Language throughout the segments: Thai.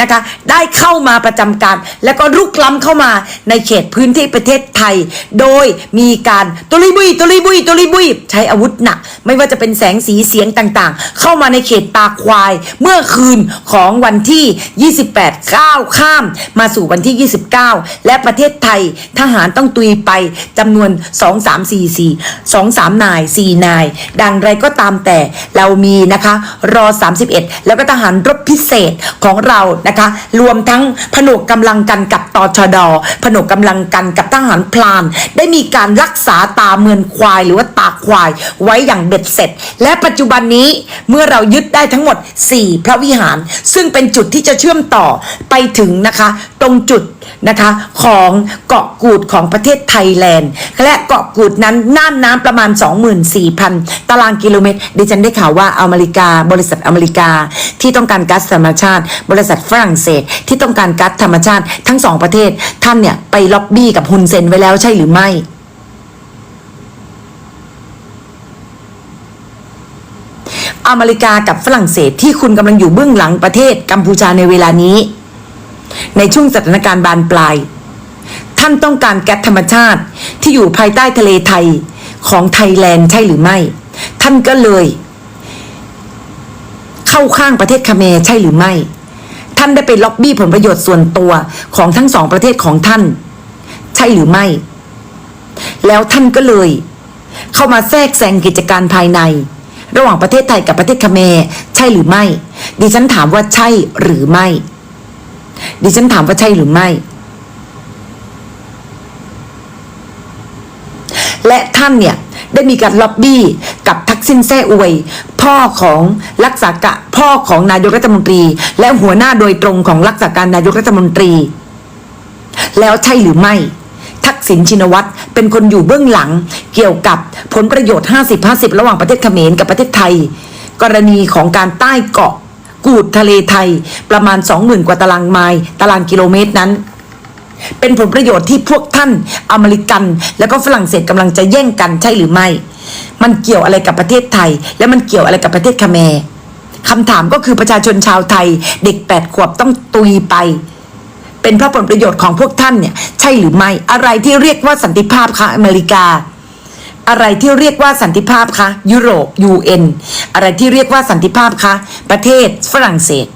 นะคะ ได้เข้ามาประจำการ แล้วก็รุกล้ำเข้ามาในเขตพื้นที่ประเทศไทย โดยมีการตุลิบุยตุลิบุยตุลิบุยใช้อาวุธหนัก ไม่ว่าจะเป็นแสงสีเสียงต่างๆ เข้ามาในเขตตาควาย เมื่อคืนของวันที่ 28ก้าวข้าม มาสู่วันที่ 29 และประเทศไทยทหารต้องตุยไปจำนวน 2 3 4 4 2 3นาย4นาย ดังไรก็ตามแต่เรามีนะคะรอ31 แล้วก็ทหารรบพิเศษของเรานะคะ รวมทั้งผนวกกำลังกันกับตชดผนวกกำลังกันกับทหารพลาน ได้มีการรักษาตาเมือนควายหรือว่าตาควาย ไว้อย่างเบ็ดเสร็จ และปัจจุบันนี้เมื่อเรายึดได้ทั้งหมด 4 พระวิหาร ซึ่งเป็นจุดที่จะเชื่อมต่อไปถึงนะคะ ตรงจุดนะคะของเกาะกูดของประเทศไทยแลนด์ และเกาะกูดนั้นน่านน้ำประมาณ 24,000 ตารางกิโลเมตร ดิฉันได้ข่าวว่าอเมริกา บริษัทอเมริกาที่ต้องการก๊าซธรรมชาติ บริษัทฝรั่งเศสที่ต้องการก๊าซธรรมชาติทั้งสองประเทศ ท่านเนี่ยไปล็อบบี้กับฮุนเซนไว้แล้วใช่หรือไม่อเมริกากับฝรั่งเศสที่คุณกำลังอยู่เบื้องหลังประเทศกัมพูชาในเวลานี้ ในช่วงสถานการณ์บานปลาย ท่านต้องการแก๊สธรรมชาติที่อยู่ภายใต้ทะเลไทยของไทยแลนด์ใช่หรือไม่ ท่านก็เลย เข้าข้างประเทศคาเมรใช่หรือไม่ ท่านได้ไปล็อบบี้ผลประโยชน์ส่วนตัวของทั้งสองประเทศของท่าน ใช่หรือไม่ แล้วท่านก็เลย เข้ามาแทรกแซงกิจการภายใน ระหว่างประเทศไทยกับประเทศคเมรใช่หรือไม่ ดิฉันถามว่าใช่หรือไม่ ดิฉันถามว่าใช่หรือไม่ และท่านเนี่ยได้มีการล็อบบี้กับทักษิณแซ่อวย พ่อของรักษากะพ่อของนายกรัฐมนตรี และหัวหน้าโดยตรงของรักษาการนายกรัฐมนตรี แล้วใช่หรือไม่ ทักษิณชินวัตรเป็นคนอยู่เบื้องหลัง เกี่ยวกับผลประโยชน์ 50-50 ระหว่างประเทศเขมรกับประเทศไทย กรณีของการใต้เกาะกูดทะเลไทย ประมาณ 20,000 กว่าตารางไมล์ตารางกิโลเมตรนั้น เป็นผลประโยชน์ที่พวกท่านอเมริกัน แล้วก็ฝรั่งเศสกำลังจะแย่งกันใช่หรือไม่ มันเกี่ยวอะไรกับประเทศไทย และมันเกี่ยวอะไรกับประเทศคาเมรคำถามก็คือประชาชนชาวไทย เด็กแปดขวบต้องตุยไป เป็นเพราะผลประโยชน์ของพวกท่านเนี่ย ใช่หรือไม่ อะไรที่เรียกว่าสันติภาพคะอเมริกา อะไรที่เรียกว่าสันติภาพคะยุโรป UN อะไรที่เรียกว่าสันติภาพคะประเทศฝรั่งเศส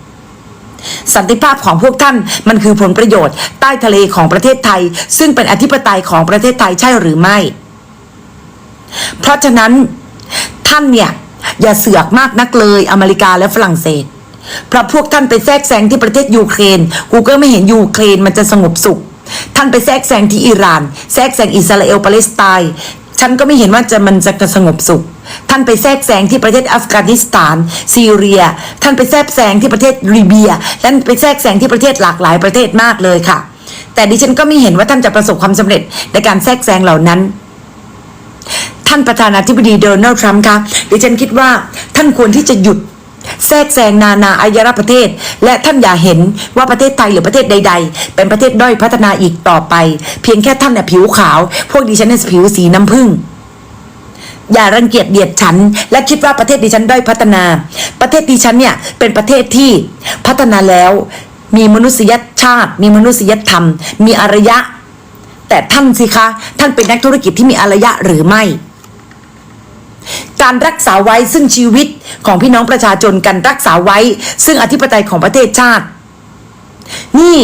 สันติภาพของพวกท่านมันคือผลประโยชน์ ใต้ทะเลของประเทศไทย ซึ่งเป็นอธิปไตยของประเทศไทยใช่หรือไม่ เพราะฉะนั้นท่านเนี่ยอย่าเสือกมากนักเลยอเมริกาและฝรั่งเศสเพราะพวกท่านไปแทรกแซงที่ประเทศยูเครน กูก็ไม่เห็นยูเครนมันจะสงบสุข ท่านไปแทรกแซงที่อิหร่าน แทรกแซงอิสราเอลปาเลสไตน์ ฉันก็ไม่เห็นว่าจะมันจะสงบสุข ท่านไปแทรกแซงที่ประเทศอัฟกานิสถานซีเรีย ท่านไปแทรกแซงที่ประเทศลิเบียท่านไปแทรกแซงที่ประเทศหลากหลายประเทศมากเลยค่ะ แต่ดิฉันก็ไม่เห็นว่าท่านจะประสบความสำเร็จในการแทรกแซงเหล่านั้น ท่านประธานาธิบดีโดนัลด์ทรัมป์คะดิฉันคิดว่าท่านควรที่จะหยุดแทรกแซงนานาอารประเทศ และท่านอย่าเห็นว่าประเทศไทยหรือประเทศใด ๆ เป็นประเทศด้อยพัฒนาอีกต่อไป เพียงแค่ท่านเนี่ยผิวขาว พวกดิฉันเนี่ยผิวสีน้ำผึ้ง อย่ารังเกียจเดียดฉัน และคิดว่าประเทศดิฉันด้อยพัฒนา ประเทศดิฉันเนี่ยเป็นประเทศที่พัฒนาแล้ว มีมนุษยชาติ มีมนุษยธรรม มีอารยะ แต่ท่านสิคะ ท่านเป็นนักธุรกิจที่มีอารยะหรือไม่ การรักษาไว้ซึ่งชีวิตของพี่น้องประชาชนการรักษาไว้ ซึ่งอธิปไตยของประเทศชาติ นี่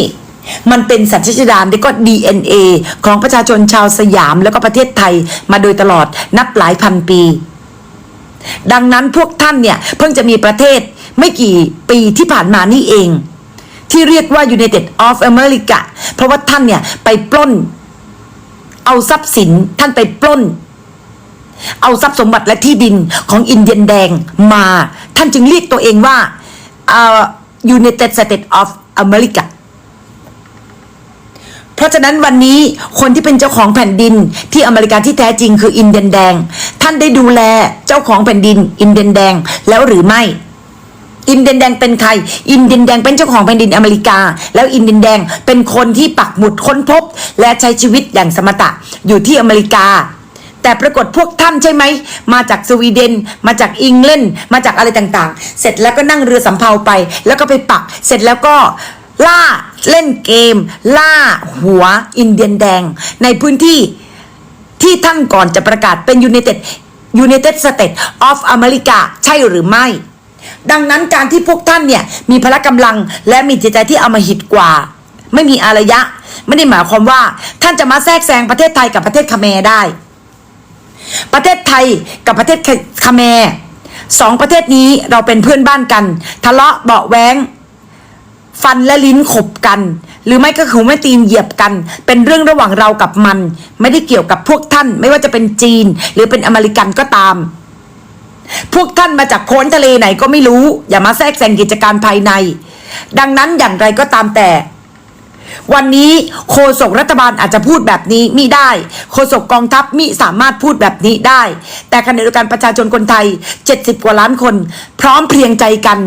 มันเป็นสัญชาตญาณและก็ DNA ของประชาชนชาวสยามแล้วก็ประเทศไทยมาโดยตลอดนับหลายพันปี ดังนั้นพวกท่านเนี่ย เพิ่งจะมีประเทศไม่กี่ปีที่ผ่านมานี่เอง ที่เรียกว่า United of America เพราะว่าท่านเนี่ย ไปปล้น เอาทรัพย์สินท่านไปปล้น เอาทรัพย์สมบัติและที่ดินของอินเดียนแดงมา ท่านจึงเรียกตัวเองว่าเอ่อ United States of America ราะฉะนั้นวันนี้คนที่เป็นเจ้าของแผ่นดินที่อเมริกาที่แท้จริงคืออินเดียนแดง ท่านได้ดูแลเจ้าของแผ่นดิน อินเดียนแดงแล้วหรือไม่ อินเดียนแดงเป็นใคร อินเดียนแดงเป็นเจ้าของแผ่นดินอเมริกา แล้วอินเดียนแดงเป็นคนที่ปักหมุดค้นพบ และใช้ชีวิตอย่างสมถะอยู่ที่อเมริกาแต่ปรากฏพวกท่านใช่ไหม มาจากสวีเดน มาจากอังกฤษมาจากอะไรต่างๆ เสร็จแล้วก็นั่งเรือสำเภาไป แล้วก็ไปปัก เสร็จแล้วก็ ล่าเล่นเกม ล่าหัวอินเดียนแดง ในพื้นที่ที่ท่านก่อนจะประกาศเป็น United United States of America ใช่หรือไม่ ดังนั้นการที่พวกท่านเนี่ย มีพละกำลังและมีจิตใจที่เอามาหิดกว่า ไม่มีอารยะ ไม่ได้หมายความว่าท่านจะมาแทรกแซงประเทศไทยกับประเทศคาเมรได้ ประเทศไทยกับประเทศคาเมรสองประเทศนี้เราเป็นเพื่อนบ้านกัน ทะเลาะเบาะแวง ฟันและลิ้นขบกัน หรือไม่ก็คือไม่ตีนเหยียบกัน เป็นเรื่องระหว่างเรากับมัน ไม่ได้เกี่ยวกับพวกท่าน ไม่ว่าจะเป็นจีน หรือเป็นอเมริกันก็ตาม พวกท่านมาจากโพ้นทะเลไหนก็ไม่รู้ อย่ามาแทรกแซงกิจการภายใน ดังนั้นอย่างไรก็ตามแต่ วันนี้โฆษกรัฐบาลอาจจะพูดแบบนี้มิได้ โฆษกกองทัพมิสามารถพูดแบบนี้ได้ แต่ขณะเดียวกันประชาชนคนไทย 70 กว่าล้านคน พร้อมเพรียงใจกัน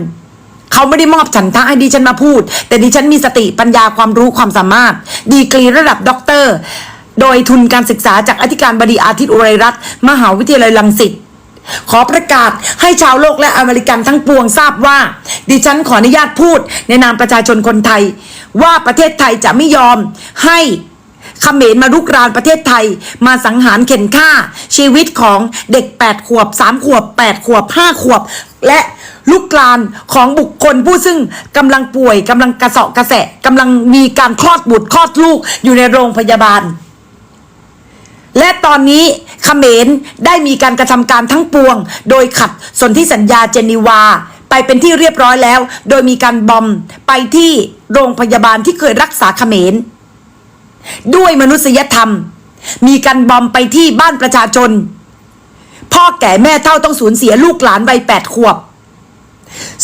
เขาไม่ได้มอบฉันทะให้ดิฉันมาพูด แต่ดิฉันมีสติปัญญาความรู้ความสามารถ ดีกรีระดับด็อกเตอร์ โดยทุนการศึกษาจากอธิการบดีอาทิตย์อุไรรัตน์มหาวิทยาลัยรังสิตขอประกาศให้ชาวโลกและอเมริกันทั้งปวงทราบว่า ดิฉันขออนุญาตพูด ในนามประชาชนคนไทย ว่าประเทศไทยจะไม่ยอมให้ เขมรมารุกรานประเทศไทย มาสังหารเข็นฆ่า ชีวิตของเด็ก 8 ขวบ 3 ขวบ 8 ขวบ 5 ขวบ และลุกลานของบุคคลผู้ซึ่งกำลังป่วยกำลังกระเสาะกระแสะกำลังมีการคลอดบุตรคลอดลูกอยู่ในโรงพยาบาล และตอนนี้เขมรได้มีการกระทำการทั้งปวง โดยขัดสนธิสัญญาเจนีวาไปเป็นที่เรียบร้อยแล้ว โดยมีการบอมไปที่โรงพยาบาลที่เคยรักษาเขมร ด้วยมนุษยธรรม มีการบอมไปที่บ้านประชาชน พ่อแก่แม่เท่าต้องสูญเสียลูกหลานวัยแปดขวบ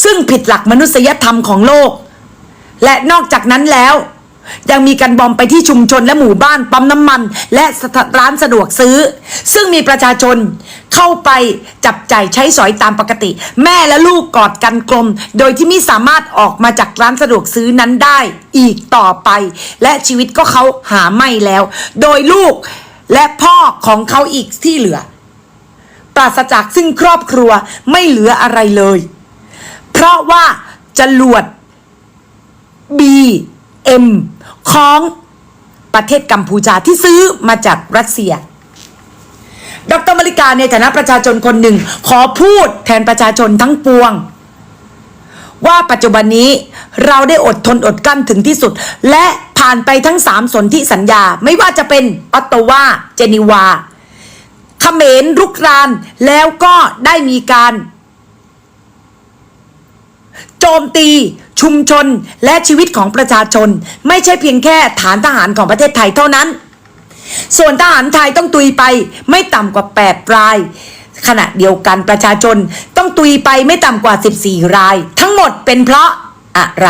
ซึ่งผิดหลักมนุษยธรรมของโลก และนอกจากนั้นแล้ว ยังมีการบอมไปที่ชุมชนและหมู่บ้านปั๊มน้ำมัน และร้านสะดวกซื้อ ซึ่งมีประชาชนเข้าไปจับจ่ายใช้สอยตามปกติ แม่และลูกกอดกันกลม โดยที่ไม่สามารถออกมาจากร้านสะดวกซื้อนั้นได้อีกต่อไป และชีวิตก็เขาหาไม่แล้ว โดยลูกและพ่อของเขาอีกที่เหลือ ปราศจากซึ่งครอบครัวไม่เหลืออะไรเลย เพราะว่าจรวด BM ของประเทศกัมพูชาที่ซื้อมาจากรัสเซีย ดรมาริกาในฐานะประชาชนคนหนึ่ง ขอพูดแทนประชาชนทั้งปวง ว่าปัจจุบันนี้เราได้อดทนอดกลั้นถึงที่สุด และผ่านไปทั้งสามสนธิสัญญา ไม่ว่าจะเป็นออตโตวาเจนีวาเขมรรุกราน แล้วก็ได้มีการ โจมตี ชุมชนและชีวิตของประชาชน ไม่ใช่เพียงแค่ฐานทหารของประเทศไทยเท่านั้น ส่วนทหารไทยต้องตุยไปไม่ต่ำกว่า 8 ราย ขณะเดียวกันประชาชนต้องตุยไปไม่ต่ำกว่า 14 ราย ทั้งหมดเป็นเพราะอะไร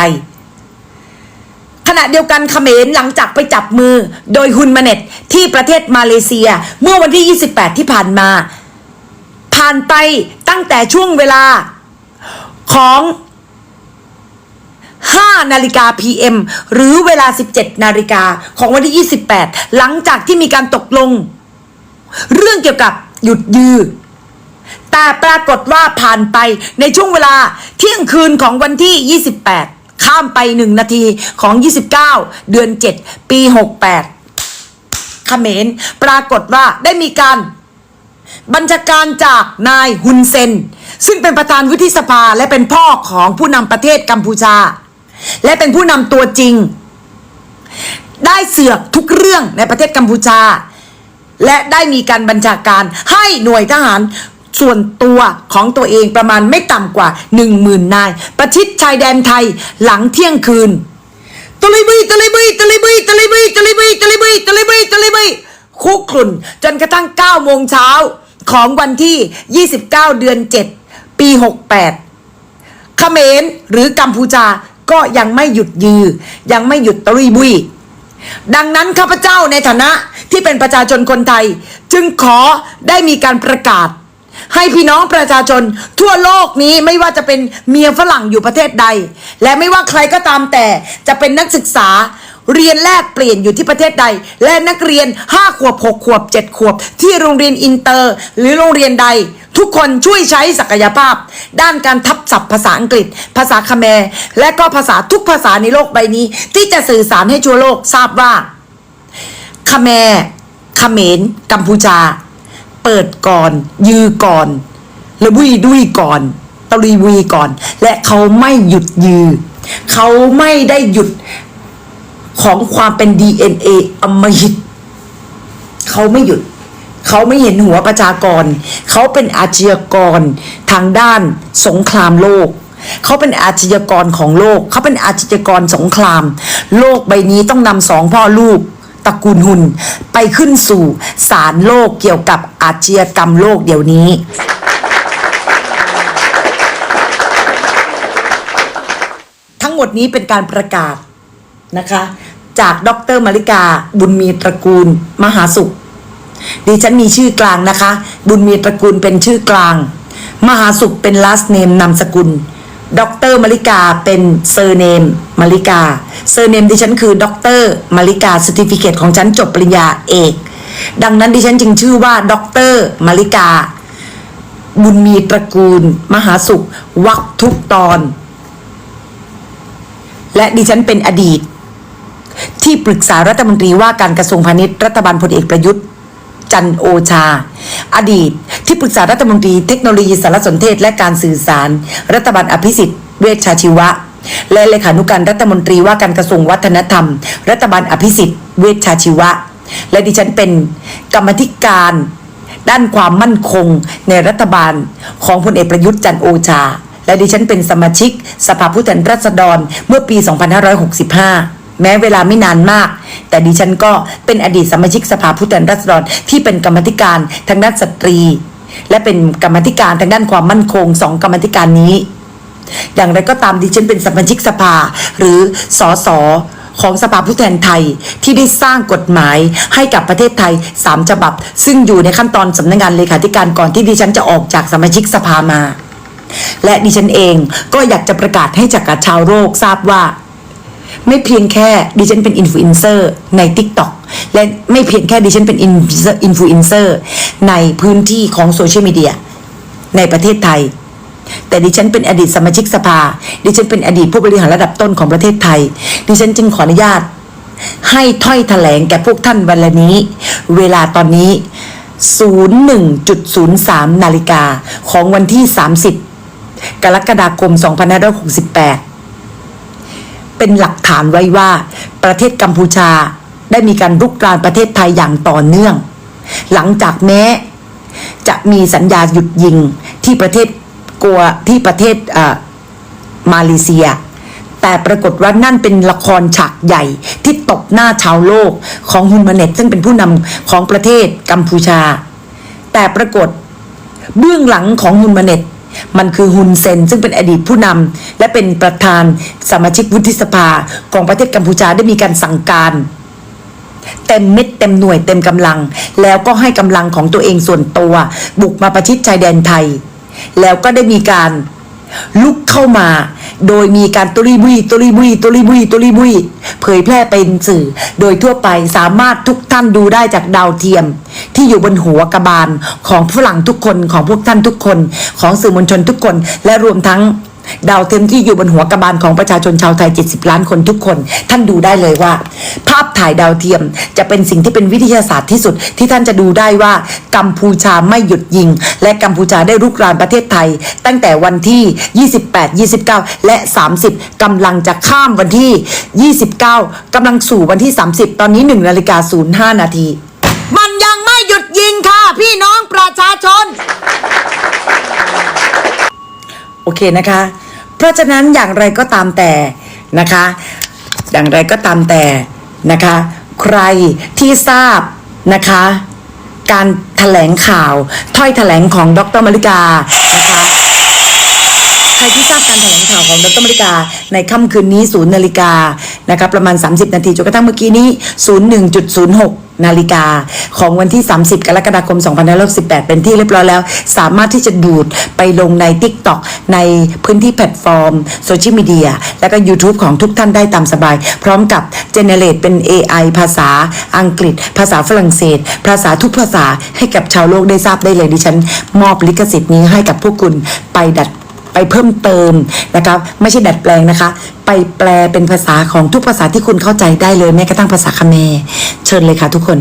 ขณะเดียวกันเขมรหลังจากไปจับมือโดยฮุนมาเน็ตที่ประเทศมาเลเซียเมื่อวันที่ 28 ที่ผ่านมา ผ่านไปตั้งแต่ช่วงเวลาของ 5 นาฬิกา PM หรือเวลา 17 นาฬิกาของวันที่ 28 หลังจากที่มีการตกลง เรื่องเกี่ยวกับหยุดยือแต่ปรากฏว่าผ่านไปในช่วงเวลาเที่ยงคืนของวันที่ 28 ข้ามไป 1 นาทีของ 29 เดือน 7 ปี 68เขมรปรากฏว่าได้มีการบัญชาการจากนายฮุนเซน ซึ่งเป็นประธานวุฒิสภาและเป็นพ่อของผู้นำประเทศกัมพูชา และเป็นผู้นำตัวจริง ได้เสือกทุกเรื่องในประเทศกัมพูชา และได้มีการบัญชาการให้หน่วยทหารส่วนตัวของตัวเองประมาณไม่ต่ำกว่า 1 0,000 นาย ประชิดชายแดนไทยหลังเที่ยงคืนตะลิบีตะลิบีตะลิบีตะลิบีตะลิบีตะลิบีตะลิบีตะลิบีคุกรุ่นจนกระทั่ง9โมงเช้าของวันที่ 29 เดือน 7 ปี 68เขมรหรือกัมพูชา ก็ยังไม่หยุดยือ ยังไม่หยุดตรีบุยดังนั้นข้าพเจ้าในฐานะที่เป็นประชาชนคนไทย จึงขอได้มีการประกาศ ให้พี่น้องประชาชนทั่วโลกนี้ไม่ว่าจะเป็นเมียฝรั่งอยู่ประเทศใด และไม่ว่าใครก็ตามแต่จะเป็นนักศึกษา เรียนแลกเปลี่ยนอยู่ที่ประเทศใด และนักเรียน 5 ขวบ 6 ขวบ 7 ขวบ ที่โรงเรียนอินเตอร์ หรือโรงเรียนใด ทุกคนช่วยใช้ศักยภาพ ด้านการทับศัพท์ภาษาอังกฤษ ภาษาคแมร์และก็ภาษาทุกภาษาในโลกใบนี้ ที่จะสื่อสารให้ทั่วโลกทราบว่าคแมร์เขมรกัมพูชา เปิดก่อน ยือก่อนระบุยดุยก่อนตะลุยวีก่อน และเขาไม่หยุดยือ เขาไม่ได้หยุด ของความเป็น DNA อมหิตเขาไม่หยุด เขาไม่เห็นหัวประชากร เขาเป็นอาชญากรทางด้านสงครามโลก เขาเป็นอาชญากรของโลก เขาเป็นอาชญากรสงคราม โลกใบนี้ต้องนำสองพ่อลูกตระกูลหุนไปขึ้นสู่ศาลโลกเกี่ยวกับอาชญากรรมโลกเดี๋ยวนี้ ทั้งหมดนี้เป็นการประกาศ นะคะ จากดรมาริกา บุญมีตระกูล มหาสุข ดิฉันมีชื่อกลางนะคะ บุญมีตระกูลเป็นชื่อกลาง มหาสุขเป็น last name นามสกุลดรมาริกาเป็นเซอร์เนมมาริกาเซอร์เนมดิฉันคือดรมาริกาสติฟิเคตของฉันจบปริญญาเอก ดังนั้นดิฉันจึงชื่อว่าดรมาริกา บุญมีตระกูล มหาสุข วักทุกตอน และดิฉันเป็นอดีต ที่ปรึกษารัฐมนตรีว่าการกระทรวงพาณิชย์รัฐบาลพลเอกประยุทธ์จันโอชา อดีต ที่ปรึกษารัฐมนตรีเทคโนโลยีสารสนเทศและการสื่อสาร รัฐบาลอภิสิทธิ์เวชชาชีวะ และเลขานุการรัฐมนตรีว่าการกระทรวงวัฒนธรรม รัฐบาลอภิสิทธิ์เวชชาชีวะ และดิฉันเป็นกรรมธิการ ด้านความมั่นคงในรัฐบาลของพลเอกประยุทธ์จันโอชา และดิฉันเป็นสมาชิก สภาผู้แทนราษฎรเมื่อปี 2565 แม้เวลาไม่นานมาก แต่ดิฉันก็เป็นอดีตสมาชิกสภาผู้แทนราษฎรที่เป็นกรรมธิการทางด้านสตรี และเป็นกรรมธิการทางด้านความมั่นคงสองกรรมธิการนี้ อย่างไรก็ตามดิฉันเป็นสมาชิกสภาหรือสอสอของสภาผู้แทนไทยที่ได้สร้างกฎหมายให้กับประเทศไทยสามฉบับ ซึ่งอยู่ในขั้นตอนสำนักงานเลขาธิการก่อนที่ดิฉันจะออกจากสมาชิกสภามา และดิฉันเองก็อยากจะประกาศให้จักรชาวโลกทราบว่า ไม่เพียงแค่ดิฉันเป็นอินฟลูเอนเซอร์ใน TikTok และไม่เพียงแค่ดิฉันเป็นอินฟลูเอนเซอร์ในพื้นที่ของโซเชียลมีเดียในประเทศไทย แต่ดิฉันเป็นอดีตสมาชิกสภา ดิฉันเป็นอดีตผู้บริหารระดับต้นของประเทศไทย ดิฉันจึงขออนุญาต ให้ถ้อยแถลงแก่พวกท่านวันละนี้ เวลาตอนนี้ 01.03 นาฬิกาของวันที่ 30 กรกฎาคม 2568 เป็นหลักฐานไว้ว่า ประเทศกัมพูชาได้มีการรุกรานประเทศไทยอย่างต่อเนื่อง หลังจากแม้จะมีสัญญาหยุดยิงที่ประเทศกัวที่ประเทศอ่อมาเลเซีย แต่ปรากฏว่านั่นเป็นละครฉากใหญ่ที่ตบหน้าชาวโลกของฮุนมาเน็ตซึ่งเป็นผู้นำของประเทศกัมพูชา แต่ปรากฏเบื้องหลังของฮุนมาเน็ต มันคือฮุนเซน ซึ่งเป็นอดีตผู้นำและเป็นประธานสมาชิกวุฒิสภาของประเทศกัมพูชาได้มีการสั่งการเต็มเม็ดเต็มหน่วยเต็มกำลัง แล้วก็ให้กำลังของตัวเองส่วนตัว บุกมาประชิดชายแดนไทย แล้วก็ได้มีการ ลุกเข้ามา โดยมีการตุลีบุยตุลีบุยตุลีบุยตุลีบุยเผยแพร่เป็นสื่อ โดยทั่วไปสามารถทุกท่านดูได้จากดาวเทียม ที่อยู่บนหัวกระบาลของฝรั่งทุกคนของพวกท่านทุกคนของสื่อมวลชนทุกคนและรวมทั้ง ดาวเทียมที่อยู่บนหัวกระบาลของประชาชนชาวไทย 70 ล้านคนทุกคน ท่านดูได้เลยว่า ภาพถ่ายดาวเทียมจะเป็นสิ่งที่เป็นวิทยาศาสตร์ที่สุด ที่ท่านจะดูได้ว่ากัมพูชาไม่หยุดยิง และกัมพูชาได้รุกรานประเทศไทย ตั้งแต่วันที่ 28 29 และ 30กำลังจะข้ามวันที่ 29กำลังสู่วันที่ 30 ตอนนี้ 1นาฬิกา05นาทีมันยังไม่หยุดยิงค่ะพี่น้องประชาชน โอเคนะคะ เพราะฉะนั้นอย่างไรก็ตามแต่นะคะ อย่างไรก็ตามแต่นะคะ ใครที่ทราบนะคะ การแถลงข่าวถ้อยแถลงของดรมาริกานะคะ ใครที่ทราบการแถลง ข่าวของดรมาริกาในค่ำคืนนี้ศูนย์นาฬิกานะคะประมาณ 30 นาทีจนกระทั่งเมื่อกี้นี้ 01.06นาฬิกาของวันที่ 30 กรกฎาคม 2568 เป็นที่เรียบร้อยแล้ว สามารถที่จะดูดไปลงใน TikTok ในพื้นที่แพลตฟอร์มโซเชียลมีเดียและก็ YouTube ของทุกท่านได้ตามสบาย พร้อมกับ Generate เป็น AI ภาษาอังกฤษ ภาษาฝรั่งเศส ภาษาทุกภาษาให้กับชาวโลกได้ทราบได้เลยดิฉัน มอบลิขสิทธิ์นี้ให้กับพวกคุณไปดัด ไปเพิ่มเติมนะครับไม่ใช่ดัดแปลงนะคะ ไปแปลเป็นภาษาของทุกภาษาที่คุณเข้าใจได้เลยแม้กระทั่งภาษาคเมรเชิญเลยค่ะทุกคน